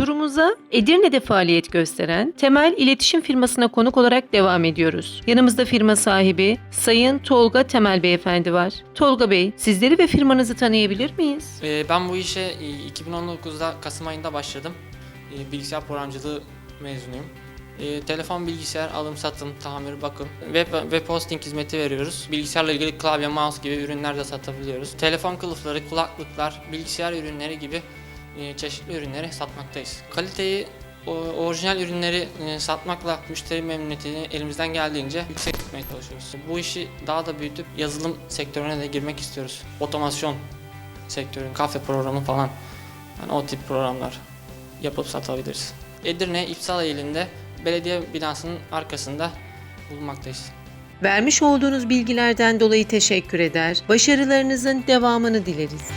Turumuza Edirne'de faaliyet gösteren Temel İletişim firmasına konuk olarak devam ediyoruz. Yanımızda firma sahibi Sayın Tolga Temel Beyefendi var. Tolga Bey, sizleri ve firmanızı tanıyabilir miyiz? Ee, Ben bu işe e, 2019'da Kasım ayında başladım. Ee, Bilgisayar programcılığı mezunuyum. Ee, Telefon, bilgisayar, alım, satım, tamir, bakım, web, web hosting hizmeti veriyoruz. Bilgisayarla ilgili klavye, mouse gibi ürünler de satabiliyoruz. Telefon kılıfları, kulaklıklar, bilgisayar ürünleri gibi e, çeşitli ürünleri satmaktayız. Kaliteyi, orijinal ürünleri e, satmakla müşteri memnuniyetini elimizden geldiğince yüksek tutmaya çalışıyoruz. Bu işi daha da büyütüp yazılım sektörüne de girmek istiyoruz. Otomasyon sektörün kafe programı falan yani o tip programlar yapıp satabiliriz. Edirne İpsala ilinde belediye binasının arkasında bulunmaktayız. Vermiş olduğunuz bilgilerden dolayı teşekkür eder. Başarılarınızın devamını dileriz.